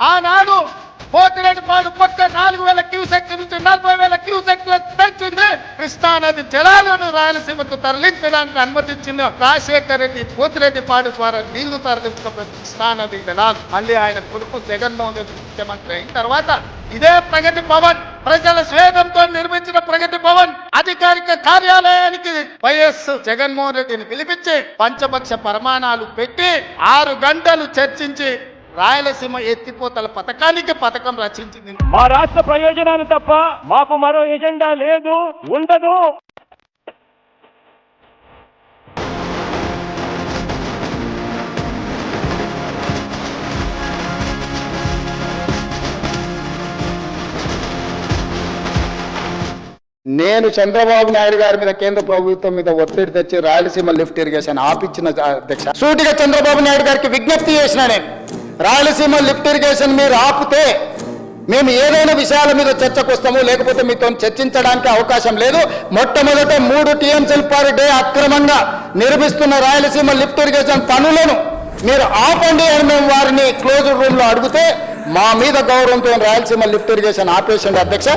ఆనాడు పోతిరెడ్డి పాడు పక్క నాలుగు వేల క్యూసెక్ నుంచి నలభై వేల క్యూసెక్ పెంచింది. కృష్ణానది జలాలను రాయలసీమకు తరలించడానికి అనుమతించింది. రాజశేఖర రెడ్డి పోతిరెడ్డి పాడు ద్వారా నీళ్ళు తరలించకపోతే కృష్ణానది జలాలు. మళ్ళీ ఆయన కొడుకు జగన్మోహన్ రెడ్డి ముఖ్యమంత్రి అయిన తర్వాత ఇదే ప్రగతి భవన్. ప్రజల స్వేదంతో నిర్మించిన ప్రగతి భవన్. అధికారిక కార్యాలయానికి వైఎస్ జగన్మోహన్ రెడ్డిని పిలిపించి పంచపక్ష ప్రమాణాలు పెట్టి ఆరు గంటలు చర్చించి రాయలసీమ ఎత్తిపోతల పథకానికి పథకం రచించింది మా రాష్ట్ర ప్రయోజనాలు తప్ప మాకు మరో ఎజెండా లేదు ఉండదు. నేను చంద్రబాబు నాయుడు గారి మీద కేంద్ర ప్రభుత్వం మీద ఒత్తిడి తెచ్చి రాయలసీమ లిఫ్ట్ ఇరిగేషన్ ఆపించిన అధ్యక్ష. సూటిగా చంద్రబాబు నాయుడు గారికి విజ్ఞప్తి చేసిన నేను. రాయలసీమ లిఫ్ట్ ఇరిగేషన్ మీరు ఆపితే మేము ఏదైనా విషయాల మీద చర్చకు వస్తాము లేకపోతే మీతో చర్చించడానికి అవకాశం లేదు. మొట్టమొదట మూడు టీఎంసీల పర్ డే అక్రమంగా నిర్మిస్తున్న రాయలసీమ లిఫ్ట్ ఇరిగేషన్ పనులను మీరు ఆపండి అని మేము వారిని క్లోజ్ రూమ్లో అడిగితే మా మీద గౌరవంతో రాయలసీమ లిఫ్ట్ ఇరిగేషన్ ఆపేసిండి అధ్యక్ష.